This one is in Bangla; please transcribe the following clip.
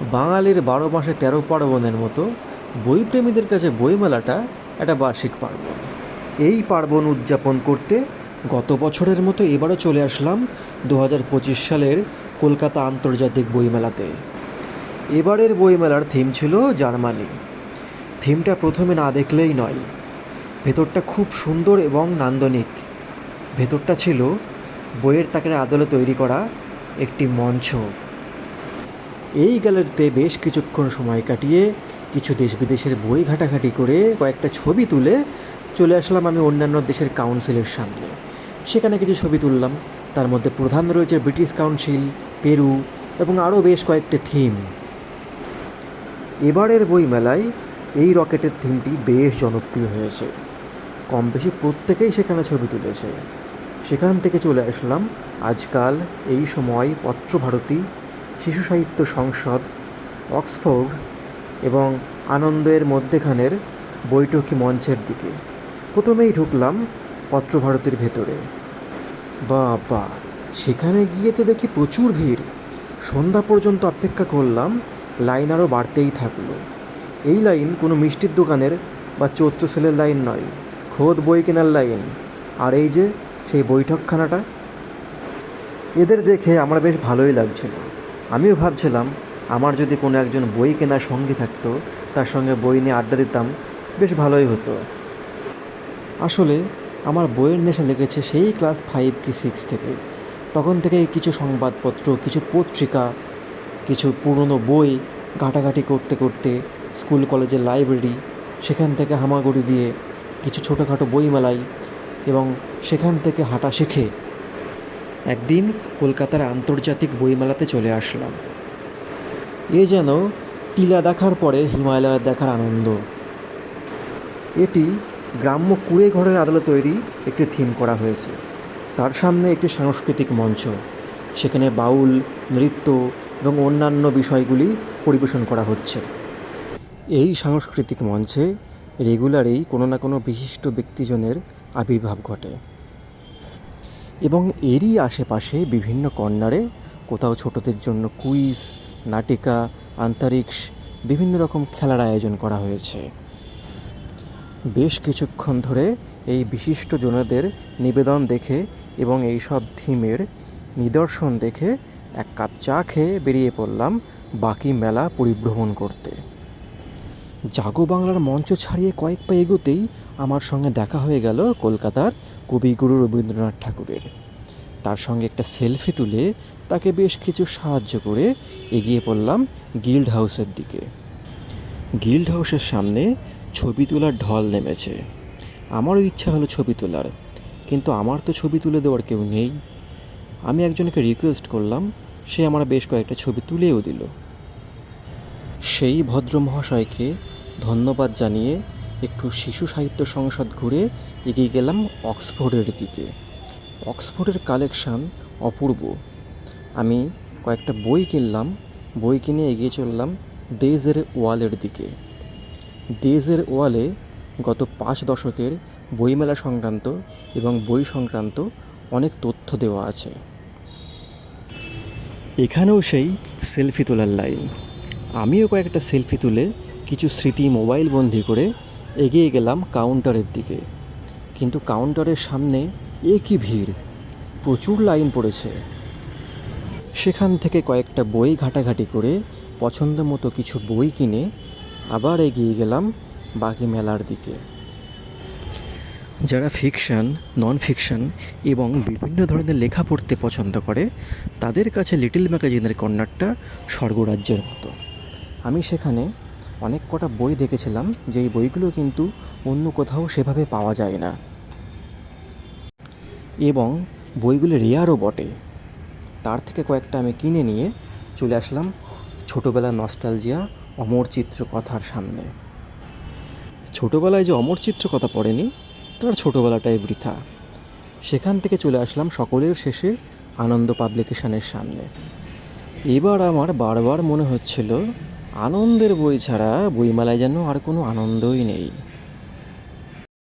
বাঙালির বারো মাসে তেরো পার্বণের মতো বইপ্রেমীদের কাছে বইমেলাটা একটা বার্ষিক পার্বণ। এই পার্বণ উদযাপন করতে গত বছরের মতো এবারও চলে আসলাম দু হাজার পঁচিশ সালের কলকাতা আন্তর্জাতিক বইমেলাতে। এবারের বইমেলার থিম ছিল জার্মানি। থিমটা প্রথমে না দেখলেই নয়। ভেতরটা খুব সুন্দর এবং নান্দনিক। ভেতরটা ছিল বইয়ের তাকের আদলে তৈরি করা একটি মঞ্চ। এই গ্যালারিতে বেশ কিছুক্ষণ সময় কাটিয়ে কিছু দেশ বিদেশের বই ঘাটাঘাটি করে কয়েকটা ছবি তুলে চলে আসলাম আমি অন্যান্য দেশের কাউন্সিলের সামনে। সেখানে কিছু ছবি তুললাম। তার মধ্যে প্রধান রয়েছে ব্রিটিশ কাউন্সিল, পেরু এবং আরও বেশ কয়েকটি থিম। এবারের বই মেলায় এই রকেটের থিমটি বেশ জনপ্রিয় হয়েছে। কম বেশি প্রত্যেকেই সেখানে ছবি তুলেছে। সেখান থেকে চলে আসলাম আজকাল এই সময় পত্রভারতী শিশু সাহিত্য সংসদ, অক্সফোর্ড এবং আনন্দের মধ্যেখানের বৈঠকি মঞ্চের দিকে। প্রথমেই ঢুকলাম পত্রভারতীর ভেতরে। বাবা, সেখানে গিয়ে তো দেখি প্রচুর ভিড়। সন্ধ্যা পর্যন্ত অপেক্ষা করলাম, লাইন আরও বাড়তেই থাকল। এই লাইন কোনো মিষ্টির দোকানের বা চৈত্র সেলের লাইন নয়, খোদ বই কেনার লাইন। আর এই যে সেই বৈঠকখানাটা, এদের দেখে আমার বেশ ভালোই লাগছিল। আমিও ভাবছিলাম, আমার যদি কোনো একজন বই কেনার সঙ্গী থাকতো, তার সঙ্গে বই নিয়ে আড্ডা দিতাম, বেশ ভালোই হতো। আসলে আমার বইয়ের নেশা লেগেছে সেই ক্লাস ফাইভ কি সিক্স থেকে। তখন থেকেই কিছু সংবাদপত্র, কিছু পত্রিকা, কিছু পুরনো বই ঘাটাঘাটি করতে করতে স্কুল, কলেজের লাইব্রেরি, সেখান থেকে হামাগুড়ি দিয়ে কিছু ছোটোখাটো বই মেলাই এবং সেখান থেকে হাঁটা শিখে একদিন কলকাতার আন্তর্জাতিক বইমেলাতে চলে আসলাম। এ যেন টিলা দেখার পরে হিমালয় দেখার আনন্দ। এটি গ্রাম্য কুড়ে ঘরের আদলে তৈরি একটি থিম করা হয়েছে। তার সামনে একটি সাংস্কৃতিক মঞ্চ। সেখানে বাউল, নৃত্য এবং অন্যান্য বিষয়গুলি পরিবেশন করা হচ্ছে। এই সাংস্কৃতিক মঞ্চে রেগুলারেই কোনো না কোনো বিশিষ্ট ব্যক্তিজনের আবির্ভাব ঘটে। এবং এরই আশেপাশে বিভিন্ন কর্নারে কোথাও ছোটদের জন্য কুইজ, নাটিকা আন্তরিক্স বিভিন্ন রকম খেলার আয়োজন করা হয়েছে। বেশ কিছুক্ষণ ধরে এই বিশিষ্ট জনদের নিবেদন দেখে এবং এই সব থিমের নিদর্শন দেখে এক কাপ চা খেয়ে বেরিয়ে পড়লাম বাকি মেলা পরিভ্রমণ করতে। জাগো বাংলার মঞ্চ ছাড়িয়ে কয়েক পা এগোতেই আমার সঙ্গে দেখা হয়ে গেল কলকাতার কবিগুরু রবীন্দ্রনাথ ঠাকুরের। তার সঙ্গে একটা সেলফি তুলে তাকে বেশ কিছু সাহায্য করে এগিয়ে পড়লাম গিল্ড হাউসের দিকে। গিল্ড হাউসের সামনে ছবি তোলার ঢল নেমেছে। আমারও ইচ্ছা হলো ছবি তোলার, কিন্তু আমার তো ছবি তুলে দেওয়ার কেউ নেই। আমি একজনকে রিকোয়েস্ট করলাম, সে আমার বেশ কয়েকটা ছবি তুলেও দিল। সেই ভদ্র মহাশয়কে ধন্যবাদ জানিয়ে একটু শিশু সাহিত্য সংসদ ঘুরে এগিয়ে গেলাম অক্সফোর্ডের দিকে। অক্সফোর্ডের কালেকশান অপূর্ব। আমি কয়েকটা বই কিনলাম, বই কিনে এগিয়ে চললাম দেজের ওয়ালের দিকে। দেজের ওয়ালে গত পাঁচ দশকের বইমেলা সংক্রান্ত এবং বই সংক্রান্ত অনেক তথ্য দেওয়া আছে। এখানেও সেই সেলফি তোলার লাইন। আমিও কয়েকটা সেলফি তুলে কিছু স্মৃতি মোবাইল বন্দি করে এগিয়ে গেলাম কাউন্টারের দিকে। কিন্তু কাউন্টারের সামনে এ কি ভিড়? প্রচুর লাইন পড়েছে। সেখান থেকে কয়েকটা বই ঘাটাঘাটি করে পছন্দ মতো কিছু বই কিনে আবার এগিয়ে গেলাম বাকি মেলার দিকে। যারা ফিকশন নন ফিকশন এবং বিভিন্ন ধরনের লেখা পড়তে পছন্দ করে, তাদের কাছে লিটল ম্যাগাজিনের কর্নারটা স্বর্গরাজ্যের মতো। আমি সেখানে অনেক কটা বই দেখেছিলাম, যেই বইগুলো কিন্তু অন্য কোথাও সেভাবে পাওয়া যায় না। এবং বইগুলো রেয়ারও বটে। তার থেকে কয়েকটা আমি কিনে নিয়ে চলে আসলাম ছোটোবেলার নস্টালজিয়া, অমর চিত্র কথার সামনে। ছোটোবেলায় যে অমর চিত্র কথা পড়েনি, তার ছোটোবেলাটাই বৃথা। সেখান থেকে চলে আসলাম সকলের শেষে আনন্দ পাবলিকেশনের সামনে। এবার আমার বারবার মনে হচ্ছিল আনন্দের বই ছাড়া বইমেলায় যেন আর কোনো আনন্দই নেই।